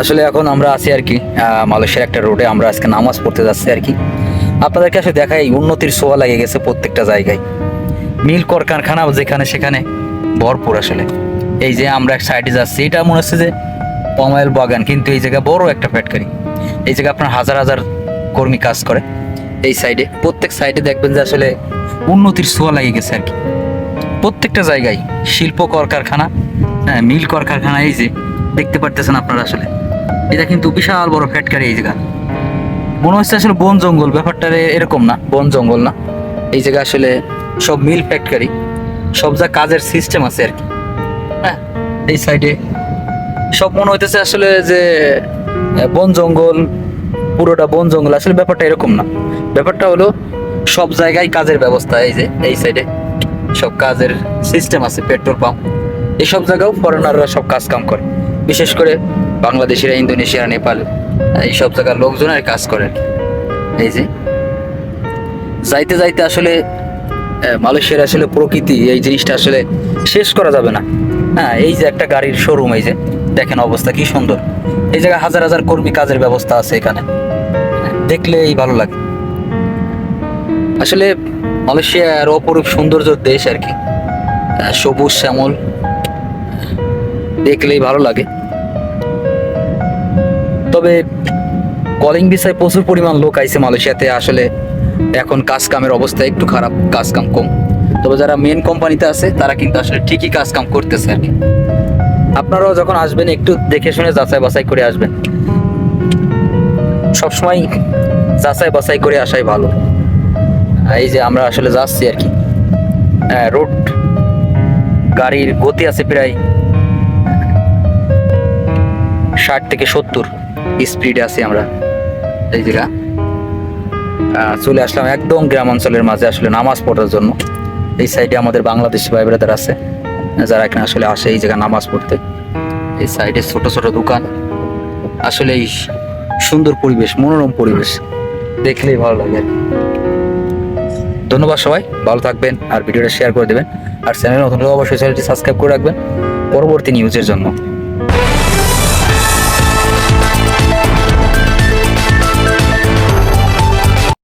আসলে এখন আমরা আছি আর কি মালয়েশিয়ার একটা রোডে আমরা আজকে নামাজ পড়তে যাচ্ছি আর কি। আপনাদেরকে আসলে দেখাই, উন্নতির সোয়া লাগে গেছে প্রত্যেকটা জায়গায়। মিল কর কারখানা যেখানে সেখানে ভরপুর আসলে। এই যে আমরা এক সাইডে যাচ্ছি, এটা মনে হচ্ছে যে পমাইল বাগান, কিন্তু এই জায়গায় বড় একটা ফ্যাক্টরি এই জায়গায় আপনার হাজার হাজার কর্মী কাজ করে এই সাইডে প্রত্যেক সাইডে দেখবেন যে আসলে উন্নতির সোয়া লাগে গেছে আর কি। প্রত্যেকটা জায়গায় শিল্প কর কারখানা হ্যাঁ মিল কর কারখানা, এই যে দেখতে পারতেছেন আপনারা আসলে। এটা কিন্তু বিশাল বড় ফ্যাক্টরি এই জায়গা। মনে হচ্ছে আসলে বন জঙ্গল ব্যাপারটা এরকম না, বন জঙ্গল না। এই জায়গা আসলে সব মিল ফ্যাক্টরি সব যা কাজের সিস্টেম আছে আর কি। হ্যাঁ এই সাইডে সব মনে হইতেছে আসলে যে বন জঙ্গল, পুরোটা বন জঙ্গল, আসলে ব্যাপারটা এরকম না। ব্যাপারটা হলো সব জায়গায় কাজের ব্যবস্থা, এই যে, এই সাইডে সব কাজের সিস্টেম আছে পেট্রোল পাম্প এইসব জায়গাও ফরেনাররা সব কাজ কাম করে। বিশেষ করে বাংলাদেশিরা ইন্দোনেশিয়া নেপাল এইসব জায়গার লোকজনের কাজ করে এই যে, যাইতে যাইতে আসলে মালয়েশিয়ার আসলে প্রকৃতি, এই জিনিসটা আসলে শেষ করা যাবে না। হ্যাঁ এই যে একটা গাড়ির শোরুম এই যে, দেখেন অবস্থা কি সুন্দর। এই জায়গায় হাজার হাজার কর্মী কাজের ব্যবস্থা আছে এখানে। দেখলেই ভালো লাগে। আসলে মালয়েশিয়ার অপরূপ সৌন্দর্য দেশ আর কি। সবুজ শ্যামল দেখলেই ভালো লাগে। তবে কলিং ভিসায় প্রচুর পরিমাণ লোক আইছে মালয়েশিয়াতে, আসলে এখন কাজ কামের অবস্থা একটু খারাপ কাজ কাম। কম তবে যারা মেন কোম্পানিতে আছে, তারা কিন্তু আসলে ঠিকই কাজ কাম করতেছে আর কি। আপনারাও যখন আসবেন, একটু দেখে শুনে যাচাই বাছাই করে আসবেন। সবসময় যাচাই বাছাই করে আসাই ভালো। এই যে আমরা আসলে যাচ্ছি আর কি। হ্যাঁ রোড গাড়ির গতি আছে প্রায় ষাট থেকে সত্তর। স্পিডে আছি আমরা। এই জায়গা চলে আসলাম একদম গ্রাম অঞ্চলের মাঝে আসলে নামাজ পড়ার জন্য। এই সাইডে আমাদের বাংলাদেশি ভাই ব্রাদার আছে, যারা এখানে আসলে আসে এই জায়গায় নামাজ পড়তে। এই সাইডে ছোট ছোট দোকান। আসলে এই সুন্দর পরিবেশ, মনোরম পরিবেশ। দেখলেই ভালো লাগে ধন্যবাদ সবাই, ভালো থাকবেন আর ভিডিওটা শেয়ার করে দেবেন। আর চ্যানেল নতুন অবশ্যই চ্যানেলটি সাবস্ক্রাইব করে রাখবেন। পরবর্তী নিউজের জন্য।